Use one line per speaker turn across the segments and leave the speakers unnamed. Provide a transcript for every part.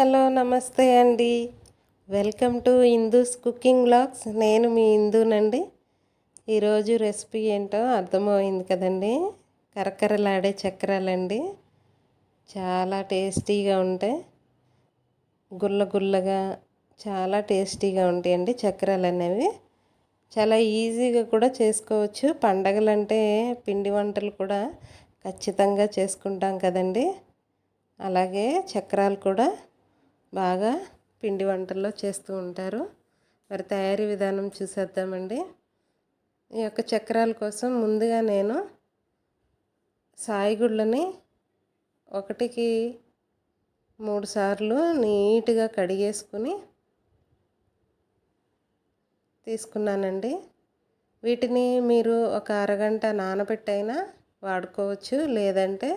Hello నమస్తే అండి. Welcome to Indu's cooking blogs నేను మీ ఇందూనండి. ఈరోజు రెసిపీ ఏంటో అర్థమైంది కదండి. కరకరలాడే చక్రాలండి. చాలా టేస్టీగా ఉంటాయి. గుల్ల గుల్లగా చాలా టేస్టీగా ఉంటాయండి చక్రాలు అనేవి చాలా ఈజీగా కూడా చేసుకోవచ్చు. పండగలంటే పిండి వంటలు కూడా ఖచ్చితంగా చేసుకుంటాం కదండి. అలాగే చక్రాలు కూడా బాగా పిండి వంటల్లో చేస్తూ ఉంటారు. మరి తయారీ విధానం చూసేద్దామండి. ఈ యొక్క చక్రాల కోసం ముందుగా నేను సాయిగుళ్ళని ఒకటికి మూడు సార్లు నీట్గా కడిగేసుకుని తీసుకున్నానండి. వీటిని మీరు ఒక అరగంట నానబెట్టైనా వాడుకోవచ్చు. లేదంటే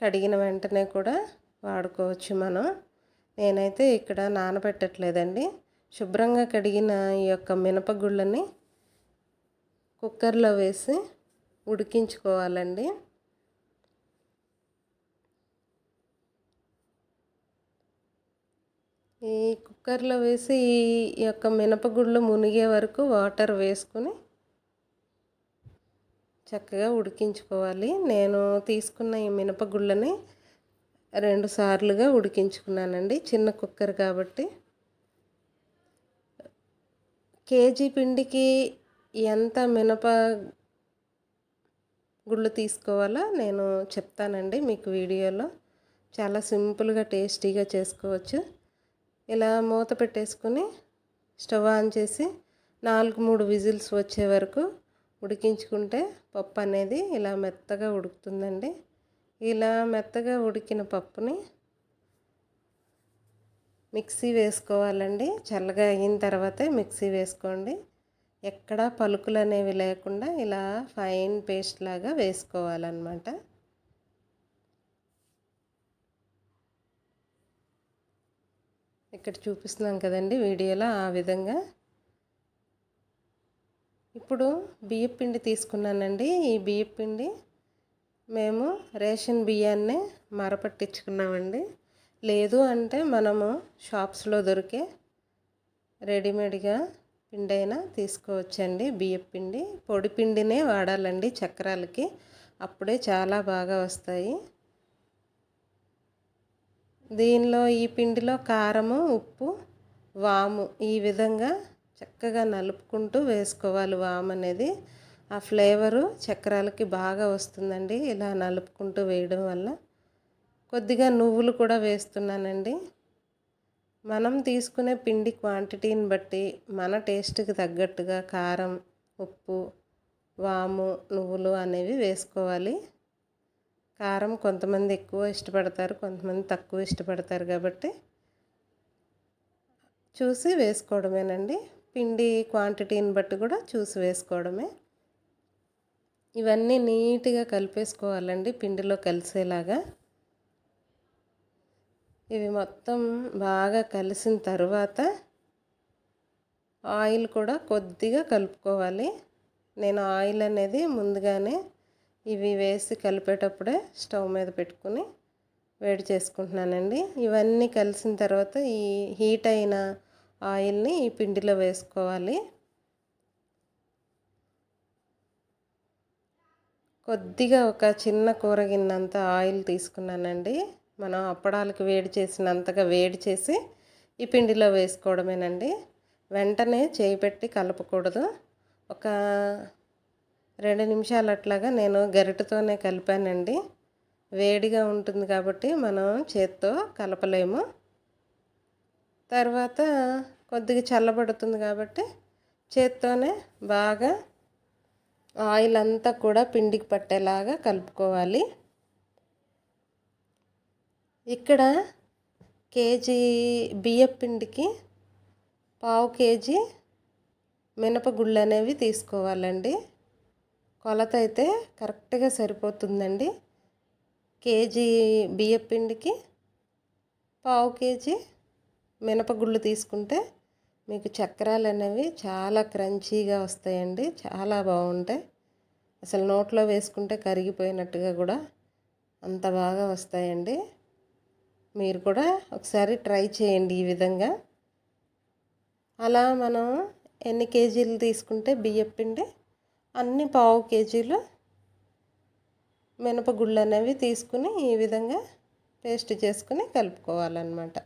కడిగిన వెంటనే కూడా వాడుకోవచ్చు మనం. నేనైతే ఇక్కడ నానబెట్టట్లేదండి. శుభ్రంగా కడిగిన ఈ యొక్క మినపగుళ్ళని కుక్కర్లో వేసి ఉడికించుకోవాలండి. ఈ కుక్కర్లో వేసి ఈ యొక్క మినపగుళ్ళు మునిగే వరకు వాటర్ వేసుకుని చక్కగా ఉడికించుకోవాలి. నేను తీసుకున్న ఈ మినపగుళ్ళని రెండు సార్లుగా ఉడికించుకున్నానండి. చిన్న కుక్కర్ కాబట్టి. కేజీ పిండికి ఎంత మినప గుళ్ళు తీసుకోవాలో నేను చెప్తానండి మీకు వీడియోలో. చాలా సింపుల్గా టేస్టీగా చేసుకోవచ్చు. ఇలా మూత పెట్టేసుకుని స్టవ్ ఆన్ చేసి నాలుగు మూడు విజిల్స్ వచ్చే వరకు ఉడికించుకుంటే పప్పు అనేది ఇలా మెత్తగా ఉడుకుతుందండి. ఇలా మెత్తగా ఉడికిన పప్పుని మిక్సీ వేసుకోవాలండి. చల్లగా అయిన తర్వాతే మిక్సీ వేసుకోండి. ఎక్కడ పలుకులు అనేవి లేకుండా ఇలా ఫైన్ పేస్ట్ లాగా వేసుకోవాలన్నమాట. ఇక్కడ చూపిస్తున్నాం కదండి వీడియోలో ఆ విధంగా. ఇప్పుడు బియ్యపిండి తీసుకున్నానండి. ఈ బియ్యపిండి మేము రేషన్ బియ్యాన్నే మరపట్టించుకున్నామండి. లేదు అంటే మనము షాప్స్లో దొరికే రెడీమేడ్గా పిండి అయినా తీసుకోవచ్చండి. బియ్యం పిండి పొడి పిండినే వాడాలండి చక్రాలకి. అప్పుడే చాలా బాగా వస్తాయి. దీనిలో ఈ పిండిలో కారము ఉప్పు వాము ఈ విధంగా చక్కగా నలుపుకుంటూ వేసుకోవాలి. వాము అనేది ఆ ఫ్లేవరు చక్రాలకి బాగా వస్తుందండి. ఇలా నలుపుకుంటూ వేయడం వల్ల కొద్దిగా నువ్వులు కూడా వేస్తున్నానండి. మనం తీసుకునే పిండి క్వాంటిటీని బట్టి మన టేస్ట్కి తగ్గట్టుగా కారం ఉప్పు వాము నువ్వులు అనేవి వేసుకోవాలి. కారం కొంతమంది ఎక్కువ ఇష్టపడతారు కొంతమంది తక్కువ ఇష్టపడతారు కాబట్టి చూసి వేసుకోవడమేనండి. పిండి క్వాంటిటీని బట్టి కూడా చూసి వేసుకోవడమే. ఇవన్నీ నీట్గా కలిపేసుకోవాలండి పిండిలో కలిసేలాగా. ఇవి మొత్తం బాగా కలిసిన తర్వాత ఆయిల్ కూడా కొద్దిగా కలుపుకోవాలి. నేను ఆయిల్ అనేది ముందుగానే ఇవి వేసి కలిపేటప్పుడే స్టవ్ మీద పెట్టుకుని వేడి చేసుకుంటున్నానండి. ఇవన్నీ కలిసిన తర్వాత ఈ హీట్ అయిన ఆయిల్ని ఈ పిండిలో వేసుకోవాలి. కొద్దిగా ఒక చిన్న కూర గిన్నంత ఆయిల్ తీసుకున్నానండి. మనం అప్పడాలకు వేడి చేసినంతగా వేడి చేసి ఈ పిండిలో వేసుకోవడమేనండి. వెంటనే చేయి పెట్టి కలపకూడదు. ఒక రెండు నిమిషాలు అట్లాగా నేను గరిటతోనే కలిపానండి. వేడిగా ఉంటుంది కాబట్టి మనం చేత్తో కలపలేము. తర్వాత కొద్దిగా చల్లబడుతుంది కాబట్టి చేత్తోనే బాగా ఆయిల్ అంతా కూడా పిండికి పట్టేలాగా కలుపుకోవాలి. ఇక్కడ కేజీ బియ్యం పిండికి పావు కేజీ మినపగుళ్ళు అనేవి తీసుకోవాలండి. కొలత అయితే కరెక్ట్గా సరిపోతుందండి. కేజీ బియ్యం పిండికి పావు కేజీ మినపగుళ్ళు తీసుకుంటే మీకు చక్రాలు అనేవి చాలా క్రంచీగా వస్తాయండి. చాలా బాగుంటాయి. అసలు నోట్లో వేసుకుంటే కరిగిపోయినట్టుగా కూడా అంత బాగా వస్తాయండి. మీరు కూడా ఒకసారి ట్రై చేయండి ఈ విధంగా. అలా మనం ఎన్ని కేజీలు తీసుకుంటే బియ్యం పిండి అన్ని పావు కేజీలు మినపగుళ్ళు అనేవి తీసుకుని ఈ విధంగా పేస్ట్ చేసుకుని కలుపుకోవాలన్నమాట.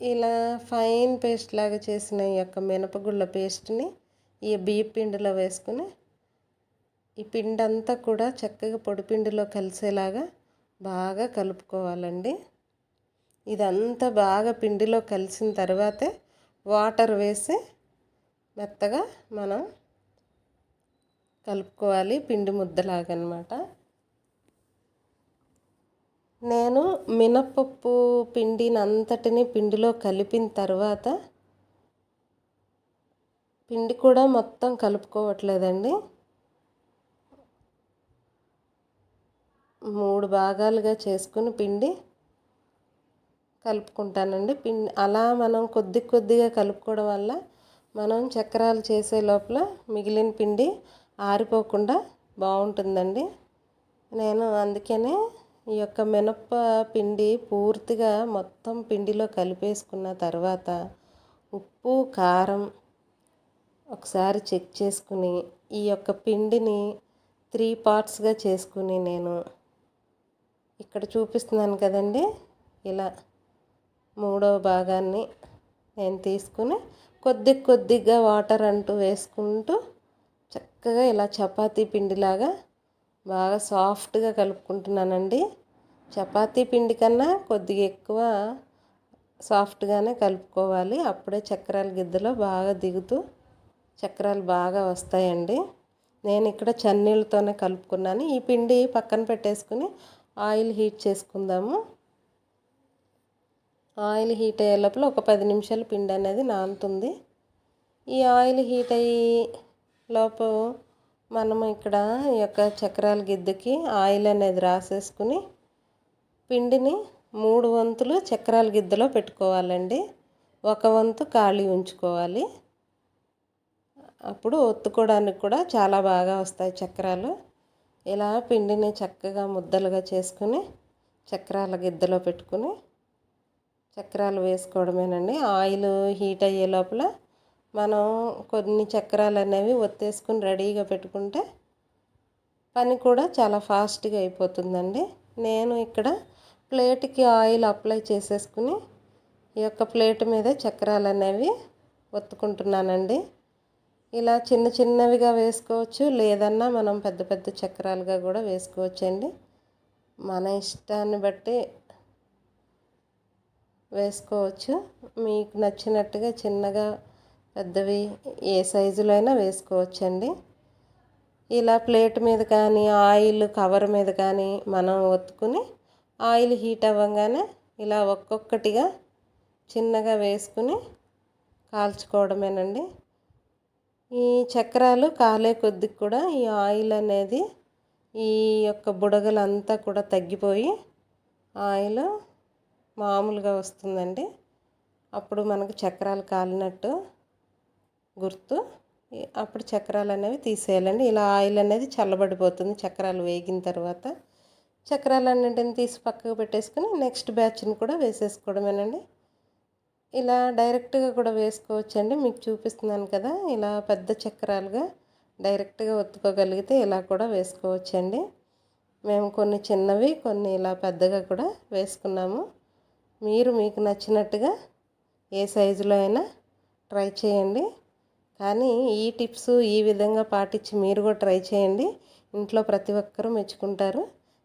ఇలా ఫైన్ పేస్ట్ లాగా చేసిన ఈ యొక్క మినపగుళ్ళ పేస్ట్ని ఈ బియ్య పిండిలో వేసుకుని ఈ పిండి అంతా కూడా చక్కగా పొడిపిండిలో కలిసేలాగా బాగా కలుపుకోవాలండి. ఇదంతా బాగా పిండిలో కలిసిన తర్వాతే వాటర్ వేసి మెత్తగా మనం కలుపుకోవాలి పిండి ముద్దలాగా అనమాట నేను మినపప్పు పిండిని అంతటిని పిండిలో కలిపిన తర్వాత పిండి కూడా మొత్తం కలుపుకోవట్లేదండి. మూడు భాగాలుగా చేసుకుని పిండి కలుపుకుంటానండి. పిండి అలా మనం కొద్ది కొద్దిగా కలుపుకోవడం వల్ల మనం చక్రాలు చేసే లోపల మిగిలిన పిండి ఆరిపోకుండా బాగుంటుందండి. నేను అందుకనే ఈ యొక్క మినప్ప పిండి పూర్తిగా మొత్తం పిండిలో కలిపేసుకున్న తర్వాత ఉప్పు కారం ఒకసారి చెక్ చేసుకుని ఈ యొక్క పిండిని త్రీ పార్ట్స్గా చేసుకుని నేను ఇక్కడ చూపిస్తున్నాను కదండి. ఇలా మూడవ భాగాన్ని నేను తీసుకుని కొద్ది కొద్దిగా వాటర్ అంటూ వేసుకుంటూ చక్కగా ఇలా చపాతీ పిండిలాగా బాగా సాఫ్ట్గా కలుపుకుంటున్నానండి. చపాతీ పిండి కన్నా కొద్దిగా ఎక్కువ సాఫ్ట్గానే కలుపుకోవాలి. అప్పుడే చక్రాల గిద్దలో బాగా దిగుతూ చక్రాలు బాగా వస్తాయండి. నేను ఇక్కడ చన్నీళ్ళతోనే కలుపుకున్నాను. ఈ పిండి పక్కన పెట్టేసుకుని ఆయిల్ హీట్ చేసుకుందాము. ఆయిల్ హీట్ అయ్యే లోపల ఒక పది నిమిషాలు పిండి అనేది నానుతుంది. ఈ ఆయిల్ హీట్ అయ్యి లోపు మనము ఇక్కడ ఈ యొక్క చక్రాల గిద్దకి ఆయిల్ అనేది రాసేసుకుని పిండిని మూడు వంతులు చక్రాల గిద్దలో పెట్టుకోవాలండి. ఒక వంతు ఖాళీ ఉంచుకోవాలి. అప్పుడు ఒత్తుకోవడానికి కూడా చాలా బాగా వస్తాయి చక్రాలు. ఇలా పిండిని చక్కగా ముద్దలుగా చేసుకుని చక్రాల గిద్దలో పెట్టుకుని చక్రాలు వేసుకోవడమేనండి. ఆయిల్ హీట్ అయ్యే లోపల మనం కొన్ని చక్రాలు అనేవి ఒత్తేసుకుని రెడీగా పెట్టుకుంటే పని కూడా చాలా ఫాస్ట్గా అయిపోతుందండి. నేను ఇక్కడ ప్లేట్కి ఆయిల్ అప్లై చేసేసుకుని ఈ యొక్క ప్లేట్ మీద చక్రాలు అనేవి ఒత్తుకుంటున్నానండి. ఇలా చిన్న చిన్నవిగా వేసుకోవచ్చు లేదన్నా మనం పెద్ద పెద్ద చక్రాలుగా కూడా వేసుకోవచ్చు అండి మన ఇష్టాన్ని బట్టి వేసుకోవచ్చు. మీకు నచ్చినట్టుగా చిన్నగా పెద్దవి ఏ సైజులో అయినా వేసుకోవచ్చండి. ఇలా ప్లేట్ మీద కానీ ఆయిల్ కవర్ మీద కానీ మనం ఒత్తుకుని ఆయిల్ హీట్ అవ్వగానే ఇలా ఒక్కొక్కటిగా చిన్నగా వేసుకుని కాల్చుకోవడమేనండి. ఈ చక్రాలు కాలే కొద్ది కూడా ఈ ఆయిల్ అనేది ఈ యొక్క బుడగలంతా కూడా తగ్గిపోయి ఆయిల్ మామూలుగా వస్తుందండి. అప్పుడు మనకు చక్రాలు కాలినట్టు గుర్తు. అప్పుడు చక్రాలు అనేవి తీసేయాలండి. ఇలా ఆయిల్ అనేది చల్లబడిపోతుంది చక్రాలు వేగిన తర్వాత. చక్రాలన్నింటిని తీసి పక్కకు పెట్టేసుకుని నెక్స్ట్ బ్యాచ్ని కూడా వేసేసుకోవడమేనండి. ఇలా డైరెక్ట్గా కూడా వేసుకోవచ్చండి. మీకు చూపిస్తున్నాను కదా ఇలా పెద్ద చక్రాలుగా డైరెక్ట్గా ఒత్తుకోగలిగితే ఇలా కూడా వేసుకోవచ్చండి. మేము కొన్ని చిన్నవి కొన్ని ఇలా పెద్దగా కూడా వేసుకున్నాము. మీరు మీకు నచ్చినట్టుగా ఏ సైజులో అయినా ట్రై చేయండి. కానీ ఈ టిప్స్ ఈ విధంగా పాటించి మీరు కూడా ట్రై చేయండి. ఇంట్లో ప్రతి ఒక్కరూ మెచ్చుకుంటారు.